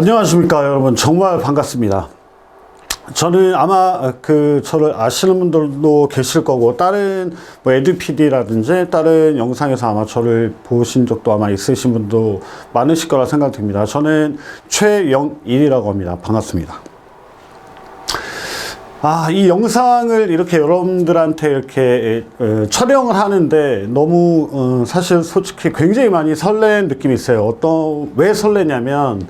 안녕하십니까 여러분 정말 반갑습니다. 저는 아마 그 저를 아시는 분들도 계실 거고 다른 뭐 에듀피디라든지 다른 영상에서 아마 저를 보신 적도 아마 있으신 분도 많으실 거라 생각됩니다. 저는 최영일이라고 합니다. 반갑습니다. 아, 이 영상을 이렇게 여러분들한테 이렇게 어, 촬영을 하는데 너무 어, 사실 솔직히 굉장히 많이 설렌 느낌이 있어요. 어떤 왜 설레냐면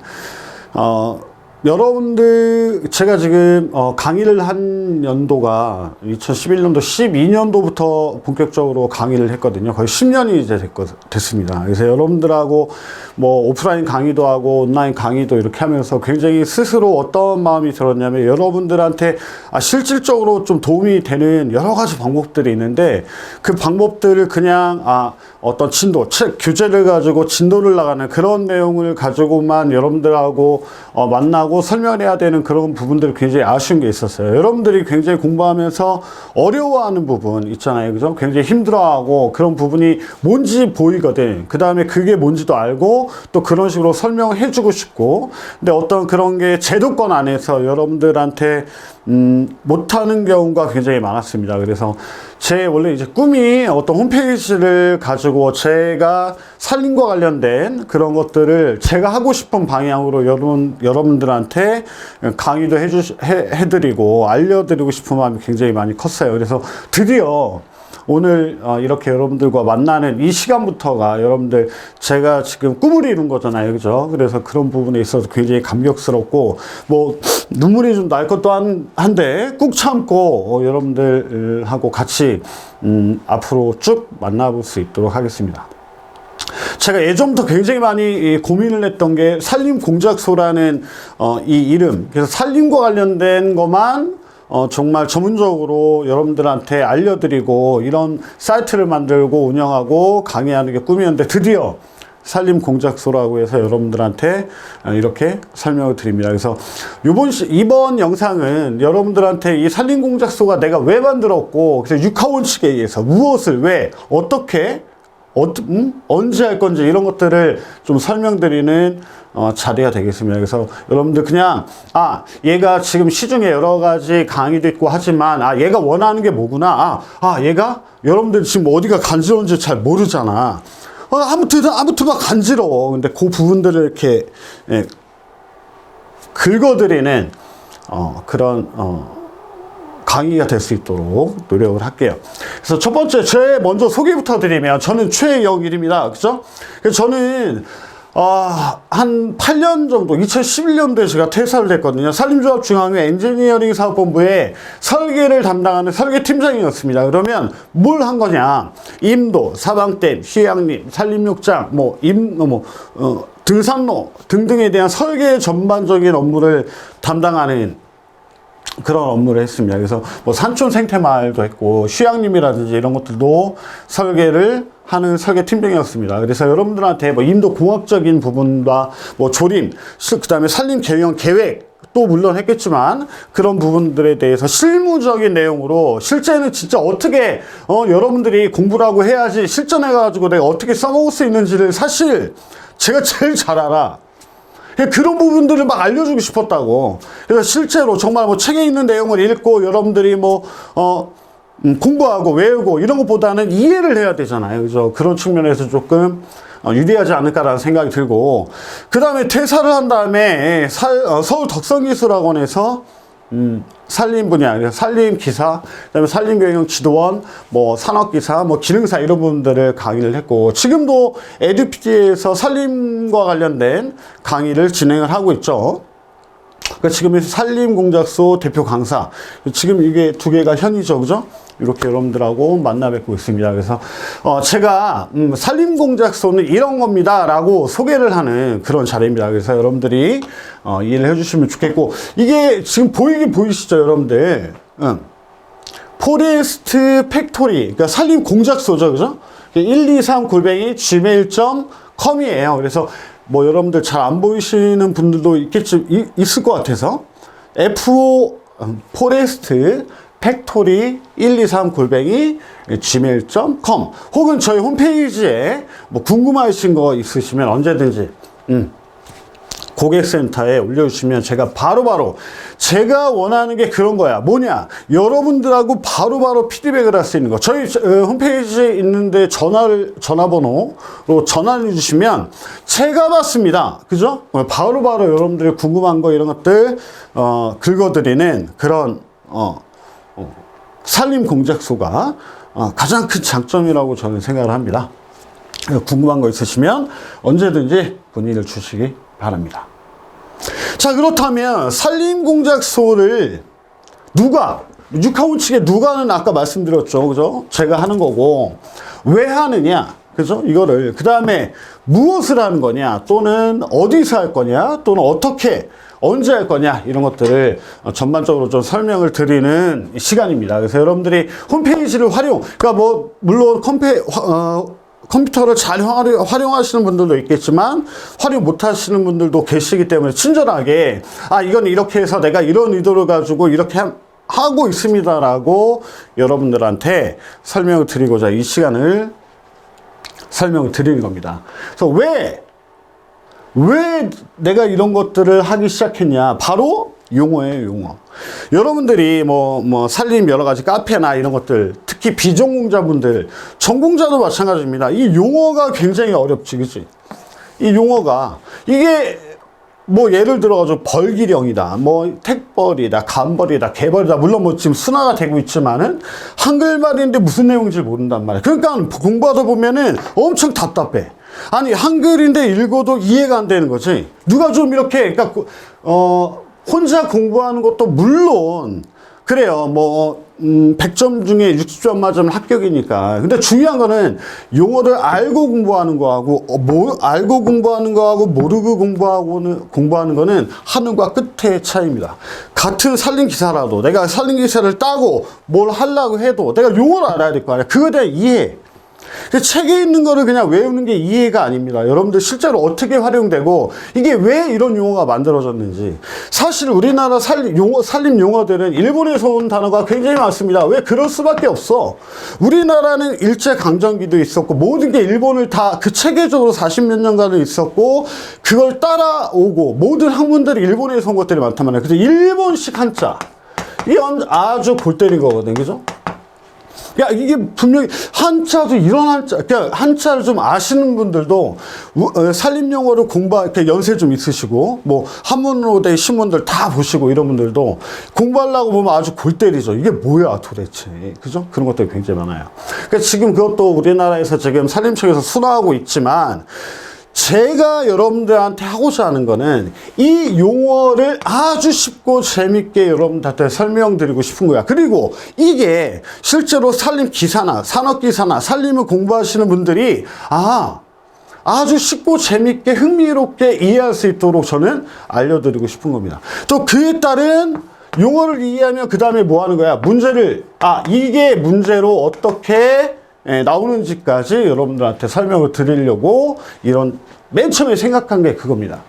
어, 여러분들 제가 지금 어, 강의를 한 연도가 2011년도 12년도부터 본격적으로 강의를 했거든요. 거의 10년이 이제 됐거, 됐습니다. 그래서 여러분들하고 뭐 오프라인 강의도 하고 온라인 강의도 이렇게 하면서 굉장히 스스로 어떤 마음이 들었냐면 여러분들한테 아, 실질적으로 좀 도움이 되는 여러 가지 방법들이 있는데 그 방법들을 그냥 아, 어떤 진도, 책, 교재를 가지고 진도를 나가는 그런 내용을 가지고만 여러분들하고 어, 만나고 설명해야 되는 그런 부분들이 굉장히 아쉬운 게 있었어요. 여러분들이 굉장히 공부하면서 어려워하는 부분 있잖아요. 그죠? 굉장히 힘들어하고 그런 부분이 뭔지 보이거든. 그 다음에 그게 뭔지도 알고 또 그런 식으로 설명해 주고 싶고. 근데 어떤 그런 게 제도권 안에서 여러분들한테 음, 못하는 경우가 굉장히 많았습니다. 그래서 제 원래 이제 꿈이 어떤 홈페이지를 가지고 제가 살림과 관련된 그런 것들을 제가 하고 싶은 방향으로 여러분, 여러분들한테 강의도 해주, 해, 해드리고 알려드리고 싶은 마음이 굉장히 많이 컸어요. 그래서 드디어 오늘 어, 이렇게 여러분들과 만나는 이 시간부터가 여러분들 제가 지금 꿈을 이룬 거잖아요. 그죠? 그래서 그런 부분에 있어서 굉장히 감격스럽고 뭐 눈물이 좀 날 것도 한, 한데 꾹 참고 어, 여러분들하고 같이 음, 앞으로 쭉 만나볼 수 있도록 하겠습니다. 제가 예전부터 굉장히 많이 고민을 했던 게 산림공작소라는 어, 이 이름. 그래서 산림과 관련된 것만 어, 정말 전문적으로 여러분들한테 알려드리고 이런 사이트를 만들고 운영하고 강의하는 게 꿈이었는데 드디어 산림공작소라고 해서 여러분들한테 이렇게 설명을 드립니다. 그래서 이번, 이번 영상은 여러분들한테 이 산림공작소가 내가 왜 만들었고, 그래서 육하원칙에 의해서 무엇을 왜, 어떻게, 어, 음? 언제 할 건지 이런 것들을 좀 설명드리는 어, 자리가 되겠습니다. 그래서 여러분들 그냥 아 얘가 지금 시중에 여러 가지 강의도 있고 하지만 아 얘가 원하는 게 뭐구나. 아, 아 얘가 여러분들 지금 어디가 간지러운지 잘 모르잖아. 어, 아무튼 아무튼 막 간지러워. 근데 그 부분들을 이렇게 예, 긁어드리는 어, 그런 어, 강의가 될 수 있도록 노력을 할게요. 그래서 첫 번째, 제 먼저 소개부터 드리면, 저는 최영일입니다. 그죠? 저는, 아, 한 8년 정도, 2011년도에 제가 퇴사를 했거든요. 산림조합중앙회 엔지니어링 사업본부에 설계를 담당하는 설계팀장이었습니다. 그러면 뭘 한 거냐? 임도, 사방댐, 휴양림, 산림욕장, 뭐, 임, 뭐, 어, 등산로 등등에 대한 설계 전반적인 업무를 담당하는 그런 업무를 했습니다. 그래서 뭐 산촌 생태마을도 했고 휴양림이라든지 이런 것들도 설계를 하는 설계 팀장이었습니다. 그래서 여러분들한테 뭐 임도 공학적인 부분과 뭐 조림, 그다음에 산림 경영 계획 또 물론 했겠지만 그런 부분들에 대해서 실무적인 내용으로 실제는 진짜 어떻게 어 여러분들이 공부를 하고 해야지 실전해 가지고 내가 어떻게 써먹을 수 있는지를 사실 제가 제일 잘 알아. 그런 부분들을 막 알려주고 싶었다고. 그래서 실제로 정말 뭐 책에 있는 내용을 읽고 여러분들이 뭐, 어, 음, 공부하고 외우고 이런 것보다는 이해를 해야 되잖아요. 그죠? 그런 측면에서 조금 어, 유리하지 않을까라는 생각이 들고, 그 다음에 퇴사를 한 다음에 살, 어, 서울 덕성기술학원에서 음, 산림 분야, 산림 기사, 그다음에 산림 경영 지도원, 뭐 산업 기사, 뭐 기능사 이런 부분들을 강의를 했고 지금도 에듀피티에서 산림과 관련된 강의를 진행을 하고 있죠. 그러니까 지금 산림공작소 대표 강사 지금 이게 두 개가 현이죠, 그죠? 이렇게 여러분들하고 만나 뵙고 있습니다. 그래서 어 제가 음 산림공작소는 이런 겁니다 라고 소개를 하는 그런 자리입니다. 그래서 여러분들이 어 이해를 해주시면 좋겠고 이게 지금 보이긴 보이시죠, 여러분들? 응. 포레스트 팩토리, 그러니까 산림공작소죠, 그죠? 123 골뱅이 gmail.com이에요. 그래서 뭐 여러분들 잘 안 보이시는 분들도 있겠지, 이, 있을 것 같아서 FO 포레스트 팩토리 123 골뱅이 gmail.com 혹은 저희 홈페이지에 뭐 궁금하신 거 있으시면 언제든지 음, 고객센터에 올려주시면 제가 바로 바로 제가 원하는 게 그런 거야. 뭐냐? 여러분들하고 바로바로 피드백을 할 수 있는 거. 저희 어, 홈페이지에 있는데 전화를, 전화번호로 전화를 주시면 제가 받습니다. 그죠? 어, 바로 바로 여러분들이 궁금한 거 이런 것들, 어, 긁어드리는 그런, 어, 산림 공작소가 어, 가장 큰 장점이라고 저는 생각을 합니다. 궁금한 거 있으시면 언제든지 문의를 주시기 바랍니다. 자, 그렇다면 산림공작소를 누가, 육하원 측에 누가는 아까 말씀드렸죠. 그죠? 제가 하는 거고, 왜 하느냐? 그죠? 이거를. 그 다음에 무엇을 하는 거냐? 또는 어디서 할 거냐? 또는 어떻게, 언제 할 거냐? 이런 것들을 어, 전반적으로 좀 설명을 드리는 시간입니다. 그래서 여러분들이 홈페이지를 활용, 그러니까 뭐, 물론 컴페, 어, 컴퓨터를 잘 활용, 활용하시는 분들도 있겠지만 활용 못 하시는 분들도 계시기 때문에 친절하게 아 이건 이렇게 해서 내가 이런 의도를 가지고 이렇게 하- 하고 있습니다라고 여러분들한테 설명을 드리고자 이 시간을 설명을 드리는 겁니다. 그래서 왜, 왜 내가 이런 것들을 하기 시작했냐? 바로 용어예요, 용어. 여러분들이 뭐, 뭐, 살림 여러 가지 카페나 이런 것들, 특히 비전공자분들, 전공자도 마찬가지입니다. 이 용어가 굉장히 어렵지, 그치? 이 용어가, 이게 뭐 예를 들어가지고 벌기령이다, 뭐 택벌이다, 간벌이다, 개벌이다. 물론 뭐 지금 순화가 되고 있지만은 한글말인데 무슨 내용인지 모른단 말이야. 그러니까 공부하다 보면은 엄청 답답해. 아니 한글인데 읽어도 이해가 안 되는 거지. 누가 좀 이렇게 그러니까 그- 어 혼자 공부하는 것도 물론 그래요. 뭐, 음, 100점 중에 60점 맞으면 합격이니까. 근데 중요한 거는 용어를 알고 공부하는 거하고, 어, 뭐, 알고 공부하는 거하고, 모르고 공부하고는, 공부하는 거는 하늘과 끝의 차이입니다. 같은 살림 기사라도 내가 살림 기사를 따고 뭘 하려고 해도 내가 용어를 알아야 될 거 아니야. 그거에 대한 이해. 그 책에 있는 거를 그냥 외우는 게 이해가 아닙니다. 여러분들 실제로 어떻게 활용되고 이게 왜 이런 용어가 만들어졌는지. 사실 우리나라 살림 용어, 살림 용어들은 일본에서 온 단어가 굉장히 많습니다. 왜 그럴 수밖에 없어. 우리나라는 일제 강점기도 있었고 모든 게 일본을 다 그 체계적으로 40몇 년간을 있었고 그걸 따라오고 모든 학문들이 일본에서 온 것들이 많단 말이에요. 그래서 일본식 한자. 이건 아주 골 때린 거거든. 그죠? 야, 이게 분명히 한자도 이런 한자, 그러니까 한자를 좀 아시는 분들도 우- 어, 산림용어를 공부, 이렇게 연세 좀 있으시고, 뭐, 한문으로 된 신문들 다 보시고 이런 분들도 공부하려고 보면 아주 골 때리죠. 이게 뭐야 도대체. 그죠? 그런 것들이 굉장히 많아요. 그러니까 지금 그것도 우리나라에서 지금 산림청에서 순화하고 있지만, 제가 여러분들한테 하고자 하는 거는 이 용어를 아주 쉽고 재밌게 여러분들한테 설명드리고 싶은 거야. 그리고 이게 실제로 살림 기사나 산업 기사나 살림을 공부하시는 분들이 아, 아주 쉽고 재밌게 흥미롭게 이해할 수 있도록 저는 알려드리고 싶은 겁니다. 또 그에 따른 용어를 이해하면 그 다음에 뭐 하는 거야? 문제를, 아, 이게 문제로 어떻게 예, 나오는지까지 여러분들한테 설명을 드리려고 이런 맨 처음에 생각한 게 그겁니다.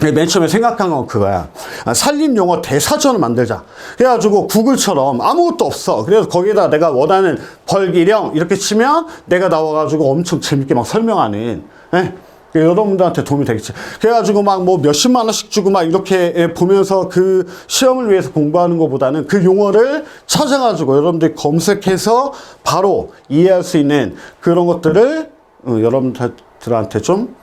네, 맨 처음에 생각한 건 그거야. 아, 산림 용어 대사전을 만들자. 그래가지고 구글처럼 아무것도 없어. 그래서 거기다 내가 원하는 벌기령 이렇게 치면 내가 나와가지고 엄청 재밌게 막 설명하는. 예? 그 여러분들한테 도움이 되겠지. 그래가지고 막 뭐 몇십만 원씩 주고 막 이렇게 예, 보면서 그 시험을 위해서 공부하는 것보다는 그 용어를 찾아가지고 여러분들이 검색해서 바로 이해할 수 있는 그런 것들을 어, 여러분들한테 좀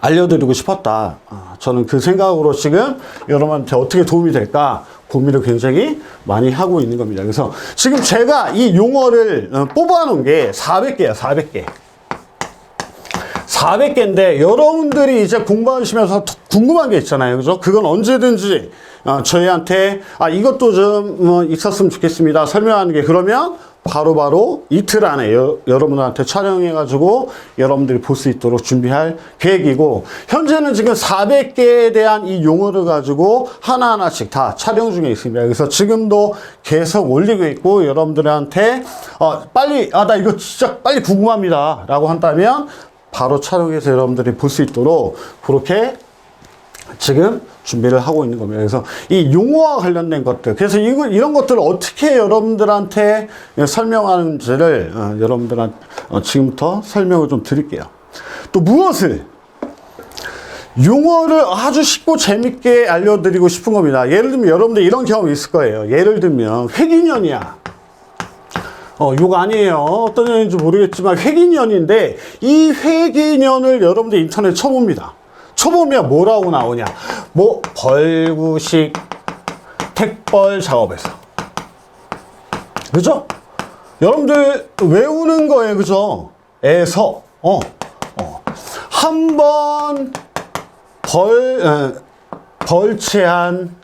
알려드리고 싶었다. 아, 저는 그 생각으로 지금 여러분한테 어떻게 도움이 될까 고민을 굉장히 많이 하고 있는 겁니다. 그래서 지금 제가 이 용어를 어, 뽑아놓은 게 400개야, 400개. 400개인데 여러분들이 이제 공부하시면서 더 궁금한 게 있잖아요. 그죠? 그건 언제든지 어, 저희한테 아 이것도 좀 어, 있었으면 좋겠습니다. 설명하는 게 그러면 바로바로 이틀 안에 여, 여러분한테 촬영해가지고 여러분들이 볼 수 있도록 준비할 계획이고 현재는 지금 400개에 대한 이 용어를 가지고 하나하나씩 다 촬영 중에 있습니다. 그래서 지금도 계속 올리고 있고 여러분들한테 어, 빨리 아 나 이거 진짜 빨리 궁금합니다 라고 한다면 바로 촬영해서 여러분들이 볼 수 있도록 그렇게 지금 준비를 하고 있는 겁니다. 그래서 이 용어와 관련된 것들, 그래서 이거, 이런 것들을 어떻게 여러분들한테 설명하는지를 어, 여러분들한테 어, 지금부터 설명을 좀 드릴게요. 또 무엇을 용어를 아주 쉽고 재밌게 알려드리고 싶은 겁니다. 예를 들면 여러분들 이런 경험이 있을 거예요. 예를 들면 회기년이야. 어, 욕 아니에요. 어떤 년인지 모르겠지만 회기년인데 이 회기년을 여러분들 인터넷 쳐봅니다. 쳐보면 뭐라고 나오냐. 뭐 벌구식 택벌 작업에서. 그죠? 여러분들 외우는 거예요. 그죠? 에서. 어. 어. 한번 벌, 어, 벌채한,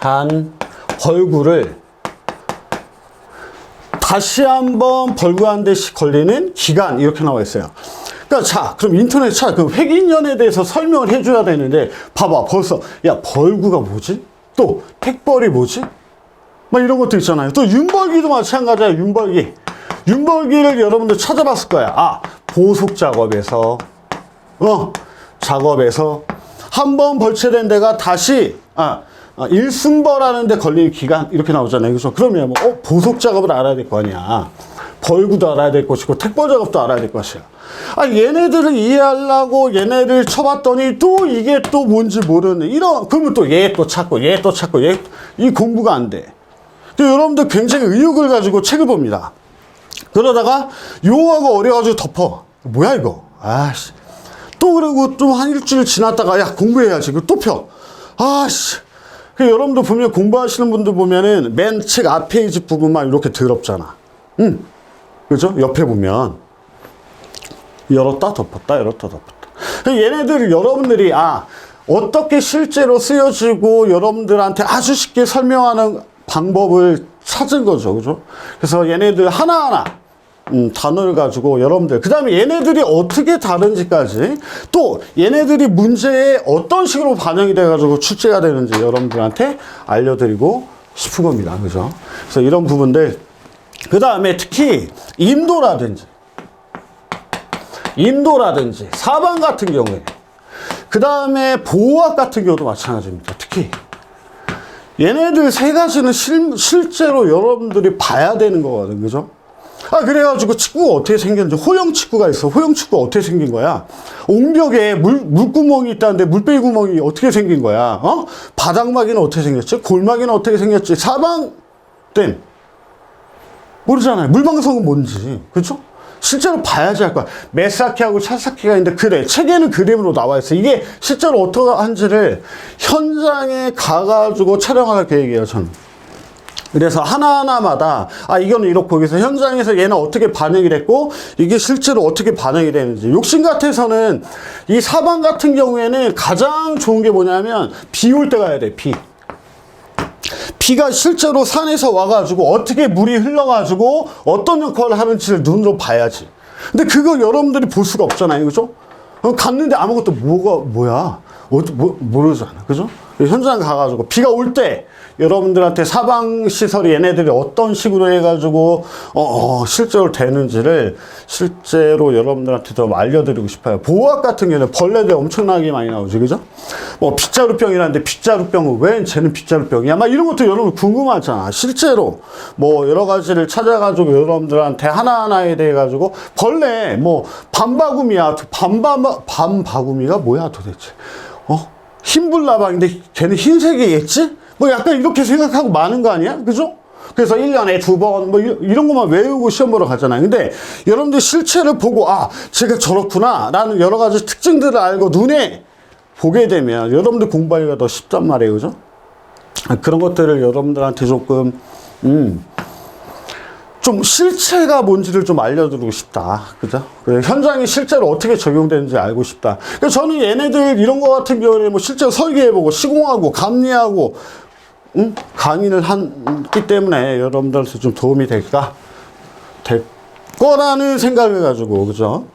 한 벌구를 다시 한번 벌구한 대씩 걸리는 기간, 이렇게 나와 있어요. 그러니까 자, 그럼 인터넷 차, 그 획인연에 대해서 설명을 해줘야 되는데, 봐봐, 벌써, 야, 벌구가 뭐지? 또, 택벌이 뭐지? 막 이런 것도 있잖아요. 또 윤벌기도 마찬가지야, 윤벌기. 윤벌기를 여러분들 찾아봤을 거야. 아, 보속 작업에서, 어, 작업에서 한 번 벌채된 데가 다시, 아, 아, 일순벌하는 데 걸리는 기간, 이렇게 나오잖아요. 그래서 그러면 뭐, 어, 보속 작업을 알아야 될 거 아니야. 벌구도 알아야 될 것이고, 택벌 작업도 알아야 될 것이야. 아, 얘네들을 이해하려고 얘네를 쳐봤더니 또 이게 또 뭔지 모르는, 이런, 그러면 또 얘 또 찾고, 얘 또 찾고, 얘, 이 공부가 안 돼. 근데 여러분들 굉장히 의욕을 가지고 책을 봅니다. 그러다가 용어가 어려가지고 덮어. 뭐야 이거? 아씨. 또 그러고 또 한 일주일 지났다가 야 공부해야지. 그또 펴. 아씨. 그 여러분들 보면 공부하시는 분들 보면은 맨 책 앞 페이지 부분만 이렇게 더럽잖아. 응. 그죠? 옆에 보면 열었다 덮었다 열었다 덮었다. 그 얘네들 여러분들이 아 어떻게 실제로 쓰여지고 여러분들한테 아주 쉽게 설명하는 방법을 찾은 거죠, 그죠? 그래서 얘네들 하나하나 음, 단어를 가지고 여러분들 그 다음에 얘네들이 어떻게 다른지까지 또 얘네들이 문제에 어떤 식으로 반영이 돼 가지고 출제가 되는지 여러분들한테 알려드리고 싶은 겁니다, 그죠? 그래서 이런 부분들 그 다음에 특히 인도라든지 인도라든지 사방 같은 경우에 그 다음에 보호학 같은 경우도 마찬가지입니다. 특히 얘네들 세 가지는 실, 실제로 여러분들이 봐야 되는 거거든, 그죠? 아, 그래가지고 축구가 어떻게 생겼는지, 호영 축구가 있어. 호영 축구가 어떻게 생긴 거야? 옹벽에 물, 물구멍이 있다는데 물배기 구멍이 어떻게 생긴 거야? 어? 바닥막이는 어떻게 생겼지? 골막이는 어떻게 생겼지? 사방 댐. 모르잖아요. 물방석은 뭔지. 그죠? 실제로 봐야지 할 거야. 메사키하고 찰사키가 있는데 그래. 책에는 그림으로 나와 있어. 이게 실제로 어떻게 한지를 현장에 가가지고 촬영할 계획이에요, 저는. 그래서 하나하나마다 아 이거는 이렇고 그래서 현장에서 얘는 어떻게 반응이 됐고 이게 실제로 어떻게 반응이 되는지 욕심 같아서는 이 사방 같은 경우에는 가장 좋은 게 뭐냐면 비 올 때 가야 돼 비. 비가 실제로 산에서 와가지고 어떻게 물이 흘러가지고 어떤 역할을 하는지를 눈으로 봐야지. 근데 그거 여러분들이 볼 수가 없잖아요, 그죠? 어, 갔는데 아무것도 뭐가 뭐야? 어, 뭐, 모르잖아, 그죠? 현장 가가지고 비가 올 때 여러분들한테 사방 시설이 얘네들이 어떤 식으로 해가지고 어, 어, 실제로 되는지를 실제로 여러분들한테 좀 알려드리고 싶어요. 보호학 같은 경우는 벌레들 엄청나게 많이 나오지, 그죠? 뭐 빗자루병이라는데 빗자루병은 왜 쟤는 빗자루병이야? 막 이런 것도 여러분 궁금하잖아. 실제로 뭐 여러 가지를 찾아가지고 여러분들한테 하나하나에 대해 가지고 벌레 뭐 밤바구미야, 밤바 밤바구미가 뭐야 도대체? 어? 흰불나방인데 걔는 흰색이겠지? 뭐 약간 이렇게 생각하고 많은 거 아니야? 그죠? 그래서 1년에 두 번, 뭐, 이런 것만 외우고 시험 보러 가잖아요. 근데 여러분들 실체를 보고, 아, 제가 저렇구나. 라는 여러 가지 특징들을 알고 눈에 보게 되면 여러분들 공부하기가 더 쉽단 말이에요. 그죠? 아, 그런 것들을 여러분들한테 조금, 음, 좀 실체가 뭔지를 좀 알려드리고 싶다. 그죠? 현장이 실제로 어떻게 적용되는지 알고 싶다. 그래서 저는 얘네들 이런 거 같은 경우에 뭐 실제로 설계해보고 시공하고 감리하고 응? 강의를 했기 때문에 여러분들한테 좀 도움이 될까? 될 거라는 생각을 가지고, 그죠?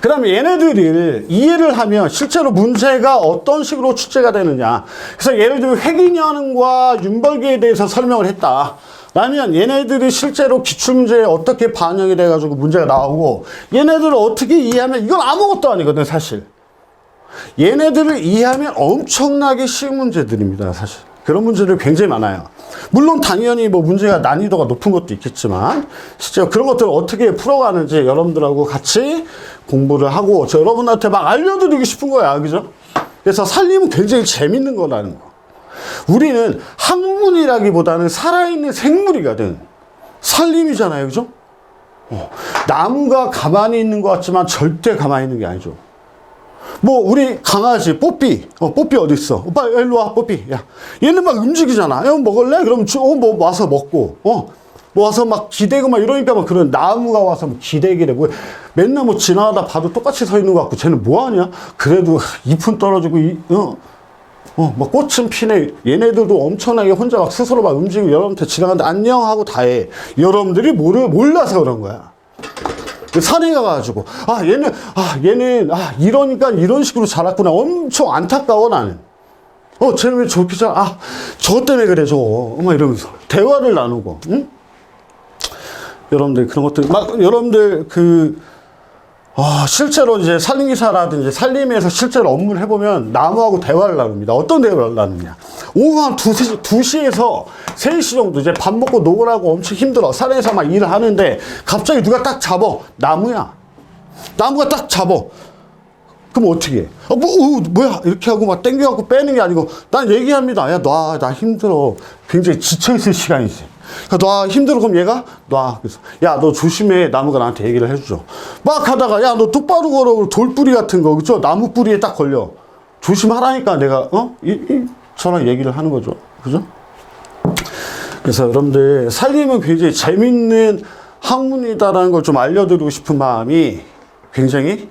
그 다음에 얘네들을 이해를 하면 실제로 문제가 어떤 식으로 출제가 되느냐. 그래서 예를 들면 회기년과 윤벌기에 대해서 설명을 했다. 라면 얘네들이 실제로 기출문제에 어떻게 반영이 돼가지고 문제가 나오고 얘네들을 어떻게 이해하면 이건 아무것도 아니거든, 사실. 얘네들을 이해하면 엄청나게 쉬운 문제들입니다, 사실. 그런 문제들 굉장히 많아요. 물론 당연히 뭐 문제가 난이도가 높은 것도 있겠지만 실제 그런 것들을 어떻게 풀어가는지 여러분들하고 같이 공부를 하고 저 여러분한테 막 알려드리고 싶은 거야, 그죠? 그래서 살림은 굉장히 재밌는 거라는 거. 우리는 학문이라기보다는 살아있는 생물이거든. 살림이잖아요, 그죠? 어, 나무가 가만히 있는 것 같지만 절대 가만히 있는 게 아니죠. 뭐 우리 강아지 뽀삐. 어 뽀삐 어디 있어? 오빠 일로 와 뽀삐. 야 얘는 막 움직이잖아. 야 먹을래? 그럼 어뭐 와서 먹고. 어 뭐 와서 막 기대고 막 이러니까 막 그런 나무가 와서 뭐 기대기래 뭐 맨날 뭐 지나가다 봐도 똑같이 서 있는 것 같고. 쟤는 뭐 하냐? 그래도 잎은 떨어지고 이, 어 어, 막 꽃은 피네. 얘네들도 엄청나게 혼자 막 스스로 막 움직이고 여러분한테 지나가는데 안녕 하고 다 해. 여러분들이 모르, 몰라서 그런 거야. 산에 가가지고, 아, 얘는, 아, 얘는, 아, 이러니까 이런 식으로 자랐구나. 엄청 안타까워, 나는. 어, 쟤는 왜 저렇게 자, 아, 저 때문에 그래, 저거. 막 이러면서. 대화를 나누고, 응? 여러분들 그런 것들, 막, 여러분들 그, 아, 실제로 이제 살림기사라든지 살림에서 실제로 업무를 해보면 나무하고 대화를 나눕니다. 어떤 대화를 나누냐. 오후 한 2시, 2시에서 3시 정도 이제 밥 먹고 녹으라고 엄청 힘들어. 산에서 막 일을 하는데 갑자기 누가 딱 잡어. 나무야. 나무가 딱 잡어. 그럼 어떻게 해? 어, 뭐, 어, 뭐야? 이렇게 하고 막 땡겨갖고 빼는 게 아니고 난 얘기합니다. 야, 놔. 나 힘들어. 굉장히 지쳐있을 시간이지. 그러니까 놔. 힘들어. 그럼 얘가 놔. 그래서 야, 너 조심해. 나무가 나한테 얘기를 해주죠. 막 하다가 야, 너 똑바로 걸어. 돌뿌리 같은 거. 그죠? 나무 뿌리에 딱 걸려. 조심하라니까 내가, 어? 이, 이, 저랑 얘기를 하는 거죠. 그죠? 그래서 여러분들 살림은 굉장히 재밌는 학문이다라는 걸 좀 알려드리고 싶은 마음이 굉장히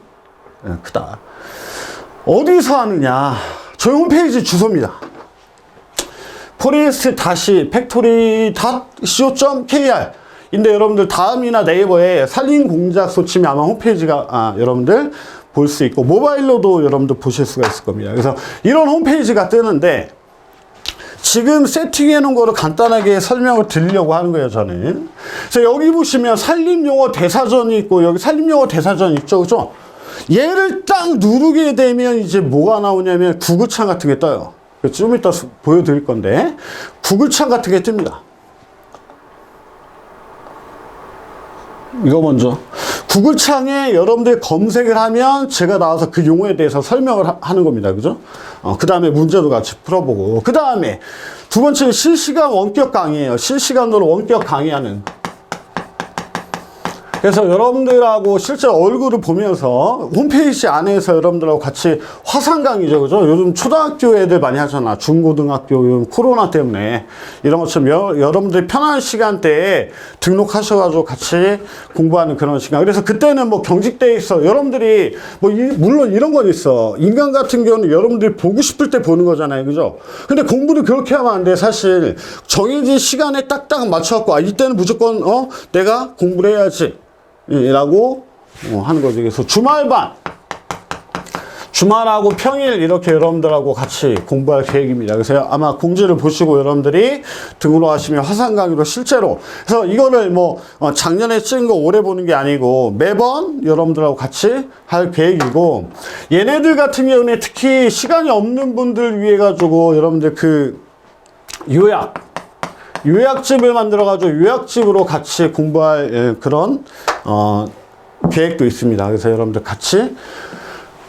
예, 크다. 어디서 하느냐? 저희 홈페이지 주소입니다. 포리스트 다시 팩토리 co.kr 인데 여러분들 다음이나 네이버에 살림 공작소 치면 아마 홈페이지가 아, 여러분들 볼 수 있고 모바일로도 여러분들 보실 수가 있을 겁니다. 그래서 이런 홈페이지가 뜨는데 지금 세팅해 놓은 거를 간단하게 설명을 드리려고 하는 거예요, 저는. 그래서 여기 보시면 산림용어 대사전이 있고, 여기 산림용어 대사전 있죠, 그죠? 얘를 딱 누르게 되면 이제 뭐가 나오냐면 구글창 같은 게 떠요. 좀 이따 수- 보여드릴 건데, 구글창 같은 게 뜹니다. 이거 먼저. 구글창에 여러분들이 검색을 하면 제가 나와서 그 용어에 대해서 설명을 하- 하는 겁니다. 그죠? 어, 그 다음에 문제도 같이 풀어보고. 그 다음에 두 번째는 실시간 원격 강의예요. 실시간으로 원격 강의하는. 그래서 여러분들하고 실제 얼굴을 보면서 홈페이지 안에서 여러분들하고 같이 화상 강의죠. 그죠? 요즘 초등학교 애들 많이 하잖아. 중고등학교 요즘 코로나 때문에 이런 것처럼 여, 여러분들이 편한 시간대에 등록하셔가지고 같이 공부하는 그런 시간. 그래서 그때는 뭐 경직돼 있어. 여러분들이 뭐 이- 물론 이런 건 있어. 인간 같은 경우는 여러분들이 보고 싶을 때 보는 거잖아요. 그죠? 근데 공부를 그렇게 하면 안 돼. 사실 정해진 시간에 딱딱 맞춰갖고 아, 이때는 무조건 어 내가 공부를 해야지. 예, 라고 어, 하는 거죠. 그래서 주말반, 주말하고 평일 이렇게 여러분들하고 같이 공부할 계획입니다. 그래서 아마 공지를 보시고 여러분들이 등록하시면 화상 강의로 실제로 그래서 이거를 뭐 어, 작년에 찍은 거 올해 보는 게 아니고 매번 여러분들하고 같이 할 계획이고 얘네들 같은 경우는 특히 시간이 없는 분들 위해 가지고 여러분들 그 요약 요약집을 만들어 가지고 요약집으로 같이 공부할 예, 그런 어, 계획도 있습니다. 그래서 여러분들 같이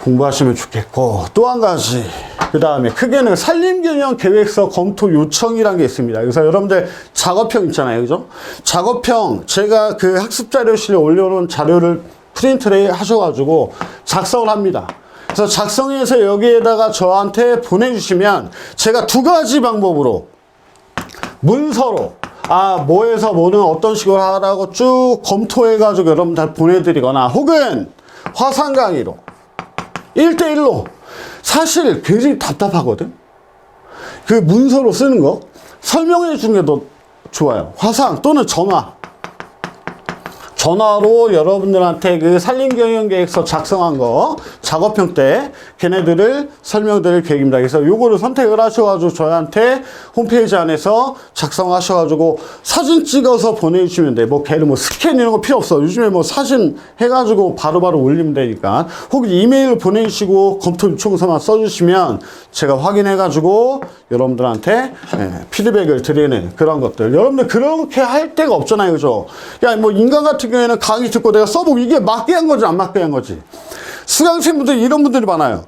공부하시면 좋겠고 또 한 가지 그 다음에 크게는 산림균형 계획서 검토 요청이라는 게 있습니다. 그래서 여러분들 작업형 있잖아요, 그죠? 작업형 제가 그 학습 자료실에 올려놓은 자료를 프린트를 하셔가지고 작성을 합니다. 그래서 작성해서 여기에다가 저한테 보내주시면 제가 두 가지 방법으로 문서로 아 뭐에서 뭐는 어떤 식으로 하라고 쭉 검토해 가지고 여러분들 보내드리거나 혹은 화상 강의로 1대1로. 사실 굉장히 답답하거든? 그 문서로 쓰는 거 설명해 주는 게 더 좋아요. 화상 또는 전화 전화로 여러분들한테 그 산림경영계획서 작성한 거 작업형 때 걔네들을 설명드릴 계획입니다. 그래서 요거를 선택을 하셔가지고 저희한테 홈페이지 안에서 작성하셔가지고 사진 찍어서 보내주시면 돼. 뭐 걔를 뭐 스캔 이런 거 필요 없어. 요즘에 뭐 사진 해가지고 바로바로 올리면 되니까. 혹은 이메일 보내주시고 검토 요청서만 써주시면 제가 확인해가지고 여러분들한테 예, 피드백을 드리는 그런 것들. 여러분들 그렇게 할 데가 없잖아요. 그죠? 야, 뭐 인간 같은 경우에는 강의 듣고 내가 써보고 이게 맞게 한 거지, 안 맞게 한 거지. 수강생 분들 이런 분들이 많아요.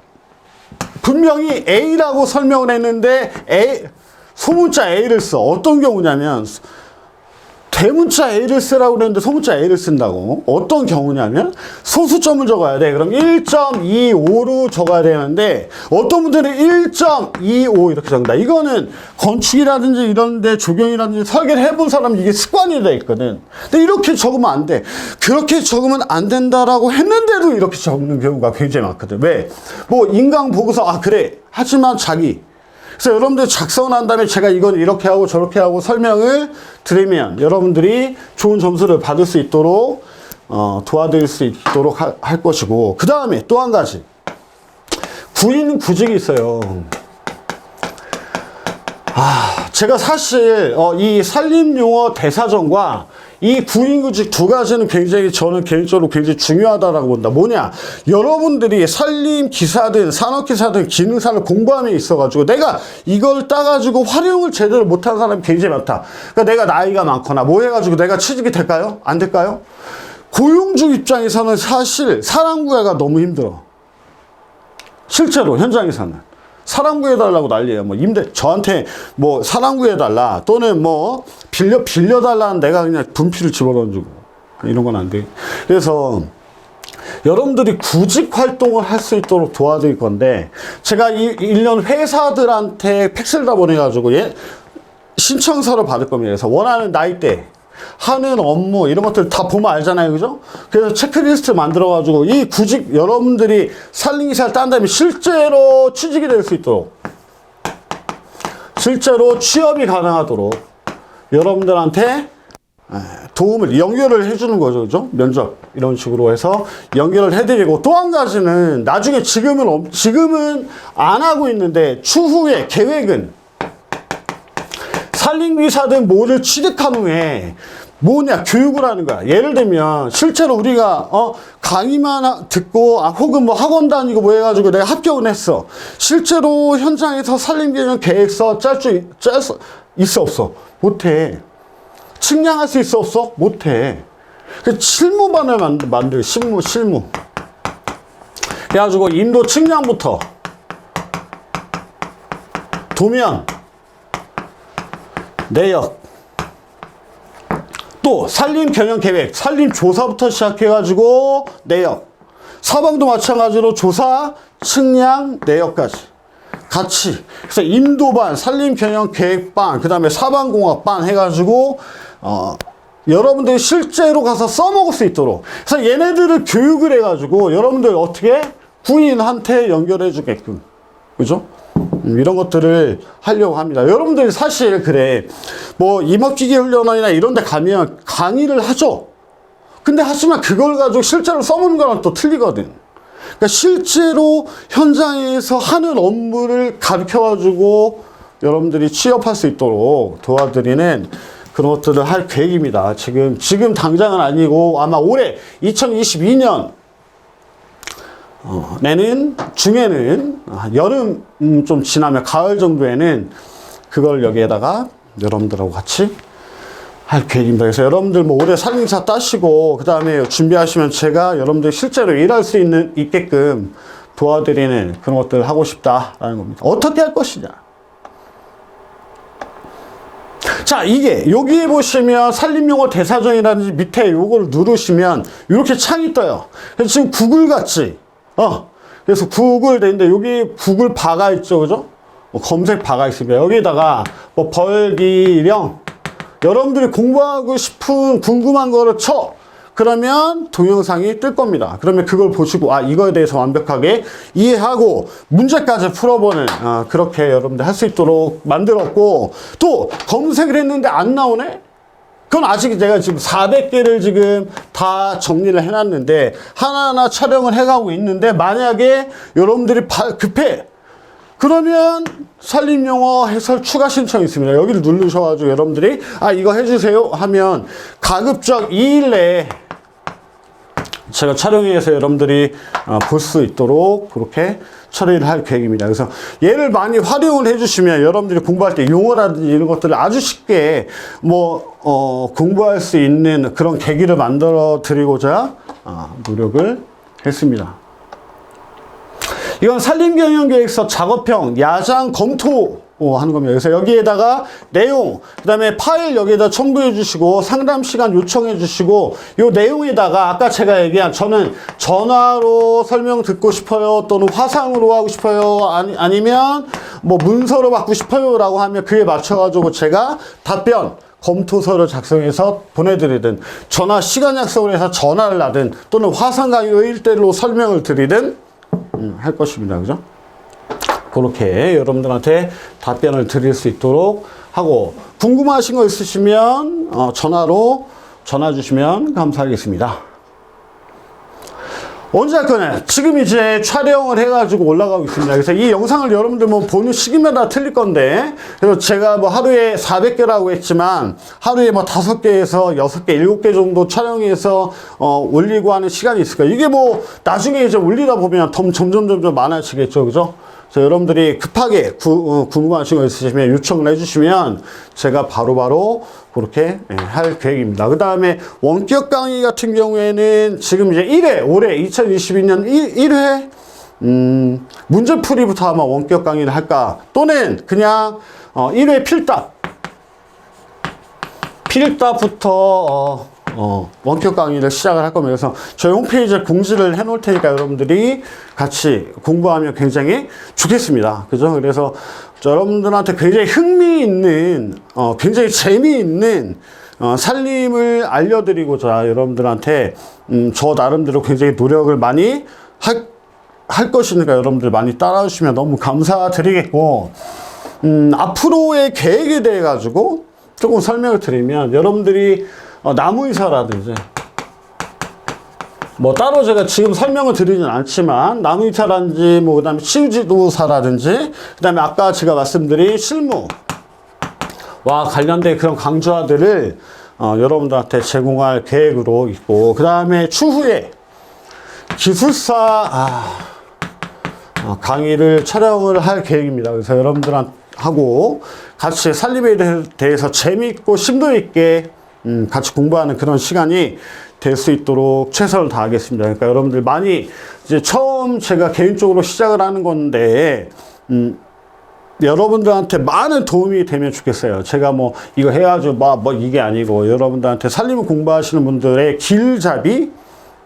분명히 A라고 설명을 했는데 A, 소문자 A를 써. 어떤 경우냐면 대문자 A를 쓰라고 그랬는데 소문자 A를 쓴다고. 어떤 경우냐면 소수점을 적어야 돼. 그럼 1.25로 적어야 되는데 어떤 분들은 1.25 이렇게 적는다. 이거는 건축이라든지 이런 데 조경이라든지 설계를 해본 사람 이게 습관이 돼 있거든. 근데 이렇게 적으면 안 돼. 그렇게 적으면 안 된다라고 했는데도 이렇게 적는 경우가 굉장히 많거든. 왜? 뭐 인강 보고서 아 그래. 하지만 자기 그래서 여러분들 작성한 다음에 제가 이건 이렇게 하고 저렇게 하고 설명을 드리면 여러분들이 좋은 점수를 받을 수 있도록 어, 도와드릴 수 있도록 하- 할 것이고 그 다음에 또 한 가지 구인 구직이 있어요. 아, 제가 사실 어, 이 산림용어 대사전과 이 구인구직 두 가지는 굉장히 저는 개인적으로 굉장히 중요하다라고 본다. 뭐냐? 여러분들이 산림 기사든 산업 기사든 기능사를 공부함에 있어가지고 내가 이걸 따가지고 활용을 제대로 못한 사람이 굉장히 많다. 그러니까 내가 나이가 많거나 뭐 해가지고 내가 취직이 될까요? 안 될까요? 고용주 입장에서는 사실 사람 구애가 너무 힘들어. 실제로 현장에서는 사람 구해달라고 난리예요. 뭐 임대 저한테 뭐 사람 구해달라 또는 뭐 빌려 빌려달라는 내가 그냥 분필을 집어던지고 이런 건 안 돼. 그래서 여러분들이 구직 활동을 할 수 있도록 도와드릴 건데 제가 이 1년 회사들한테 팩스를 다 보내가지고 예, 신청서를 받을 겁니다. 그래서 원하는 나이대, 하는 업무 이런 것들 다 보면 알잖아요, 그죠? 그래서 체크리스트 만들어 가지고 이 구직 여러분들이 살림기사를 딴 다음에 실제로 취직이 될 수 있도록 실제로 취업이 가능하도록 여러분들한테 에, 도움을 연결을 해주는 거죠, 그죠? 면접 이런 식으로 해서 연결을 해드리고 또 한 가지는 나중에 지금은 없- 지금은 안 하고 있는데 추후에 계획은 산림기사든 뭐를 취득한 후에 뭐냐 교육을 하는 거야. 예를 들면 실제로 우리가 어 강의만 하- 듣고 아, 혹은 뭐 학원 다니고 뭐 해가지고 내가 합격은 했어. 실제로 현장에서 산림기능 계획서 짤수 있어 없어 못해. 측량할 수 있어 없어 못해. 그 실무반을 만들, 만들 실무 실무. 그래가지고 인도 측량부터 도면 내역. 또 산림 경영 계획. 산림 조사부터 시작해가지고 내역. 사방도 마찬가지로 조사 측량 내역까지. 같이. 그래서 인도반 산림 경영 계획반 그 다음에 사방공학반 해가지고 어 여러분들이 실제로 가서 써먹을 수 있도록. 그래서 얘네들을 교육을 해가지고 여러분들 어떻게 구인한테 연결해 주게끔. 그죠? 음, 이런 것들을 하려고 합니다. 여러분들이 사실 그래 뭐 임업기계 훈련원이나 이런 데 가면 강의를 하죠. 근데 하지만 그걸 가지고 실제로 써보는 거랑 또 틀리거든. 그러니까 실제로 현장에서 하는 업무를 가르쳐 가지고 여러분들이 취업할 수 있도록 도와드리는 그런 것들을 할 계획입니다. 지금 지금 당장은 아니고 아마 올해 2022년 어, 내는 중에는 아, 여름 음, 좀 지나면 가을 정도에는 그걸 여기에다가 여러분들하고 같이 할 계획입니다. 그래서 여러분들 뭐 올해 살림사 따시고 그 다음에 준비하시면 제가 여러분들 실제로 일할 수 있는 있게끔 도와드리는 그런 것들을 하고 싶다라는 겁니다. 어떻게 할 것이냐? 자, 이게 여기에 보시면 산림용어 대사전이라든지 밑에 요거를 누르시면 이렇게 창이 떠요. 그래서 지금 구글 같지? 어. 그래서 구글 되는데 여기 구글 바가 있죠, 그죠? 뭐 검색 바가 있습니다. 여기다가 뭐 벌기령 여러분들이 공부하고 싶은 궁금한 거를 쳐. 그러면 동영상이 뜰 겁니다. 그러면 그걸 보시고 아 이거에 대해서 완벽하게 이해하고 문제까지 풀어보는 아, 그렇게 여러분들 할 수 있도록 만들었고 또 검색을 했는데 안 나오네. 그건 아직 제가 지금 400개를 지금 다 정리를 해놨는데 하나하나 촬영을 해가고 있는데 만약에 여러분들이 바- 급해 그러면 산림용어 해설 추가 신청이 있습니다. 여기를 누르셔가지고 여러분들이 아 이거 해주세요 하면 가급적 2일 내에 제가 촬영해서 여러분들이 어, 볼수 있도록 그렇게 처리를 할 계획입니다. 그래서 얘를 많이 활용을 해주시면 여러분들이 공부할 때 용어라든지 이런 것들을 아주 쉽게 뭐 어, 공부할 수 있는 그런 계기를 만들어 드리고자 어, 노력을 했습니다. 이건 산림경영계획서 작업형 야장 검토 어, 하는 겁니다. 그래서 여기에다가 내용, 그 다음에 파일 여기에다 첨부해 주시고 상담 시간 요청해 주시고 요 내용에다가 아까 제가 얘기한 저는 전화로 설명 듣고 싶어요 또는 화상으로 하고 싶어요 아니, 아니면 뭐 문서로 받고 싶어요 라고 하면 그에 맞춰가지고 제가 답변 검토서를 작성해서 보내드리든 전화 시간 약속을 해서 전화를 하든 또는 화상 강의로 1대1로 설명을 드리든 음, 할 것입니다. 그죠? 그렇게 여러분들한테 답변을 드릴 수 있도록 하고 궁금하신 거 있으시면 어, 전화로 전화 주시면 감사하겠습니다. 언제 할 거냐? 지금 이제 촬영을 해가지고 올라가고 있습니다. 그래서 이 영상을 여러분들 뭐 보는 시기마다 틀릴 건데, 그래서 제가 뭐 하루에 400개라고 했지만, 하루에 뭐 5개에서 6개, 7개 정도 촬영해서, 어, 올리고 하는 시간이 있을 거예요. 이게 뭐, 나중에 이제 올리다 보면 점, 점 점, 점점 많아지겠죠. 그죠? 여러분들이 급하게 구, 어, 궁금하신 거 있으시면 요청을 해주시면 제가 바로 바로 그렇게 예, 할 계획입니다. 그 다음에 원격 강의 같은 경우에는 지금 이제 1회, 올해 2022년 1, 1회, 음, 문제풀이부터 아마 원격 강의를 할까 또는 그냥 어, 1회 필답, 필답부터 어, 어, 원격 강의를 시작을 할 겁니다. 그래서 저희 홈페이지에 공지를 해놓을 테니까 여러분들이 같이 공부하면 굉장히 좋겠습니다. 그죠? 그래서 여러분들한테 굉장히 흥미있는, 어, 굉장히 재미있는 어, 살림을 알려드리고자 여러분들한테 음, 저 나름대로 굉장히 노력을 많이 할, 할 것이니까 여러분들 많이 따라주시면 너무 감사드리겠고 음, 앞으로의 계획에 대해 가지고 조금 설명을 드리면 여러분들이 어, 나무이사라든지 뭐 따로 제가 지금 설명을 드리진 않지만 나무이사라든지 뭐 그다음에 치유지도사라든지 그다음에 아까 제가 말씀드린 실무와 관련된 그런 강좌들을 어, 여러분들한테 제공할 계획으로 있고 그 다음에 추후에 기술사 아, 어, 강의를 촬영을 할 계획입니다. 그래서 여러분들하고 같이 살림에 대- 대해서 재미있고 심도 있게 음, 같이 공부하는 그런 시간이 될 수 있도록 최선을 다하겠습니다. 그러니까 여러분들 많이 이제 처음 제가 개인적으로 시작을 하는 건데 음, 여러분들한테 많은 도움이 되면 좋겠어요. 제가 뭐 이거 해야죠, 뭐, 뭐 이게 아니고 여러분들한테 살림을 공부하시는 분들의 길잡이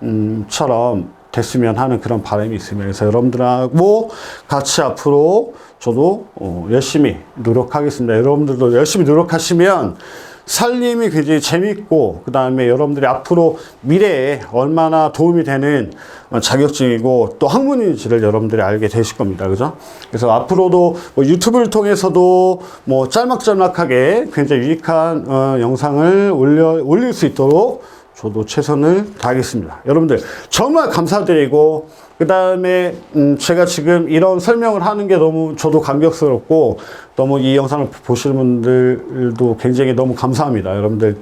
음, 처럼 됐으면 하는 그런 바람이. 그래서 여러분들하고 같이 앞으로 저도 어, 열심히 노력하겠습니다. 여러분들도 열심히 노력하시면 살림이 굉장히 재밌고 그 다음에 여러분들이 앞으로 미래에 얼마나 도움이 되는 어, 자격증이고 또 학문인지를 여러분들이 알게 되실 겁니다. 그죠? 그래서 앞으로도 뭐 유튜브를 통해서도 뭐 짤막짤막하게 굉장히 유익한 어, 영상을 올려 올릴 수 있도록 저도 최선을 다하겠습니다. 여러분들 정말 감사드리고 그 다음에 음 제가 지금 이런 설명을 하는 게 너무 저도 감격스럽고 너무 이 영상을 보시는 분들도 굉장히 너무 감사합니다. 여러분들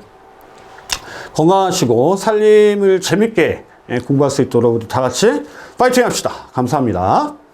건강하시고 살림을 재밌게 예, 공부할 수 있도록 우리 다 같이 파이팅 합시다. 감사합니다.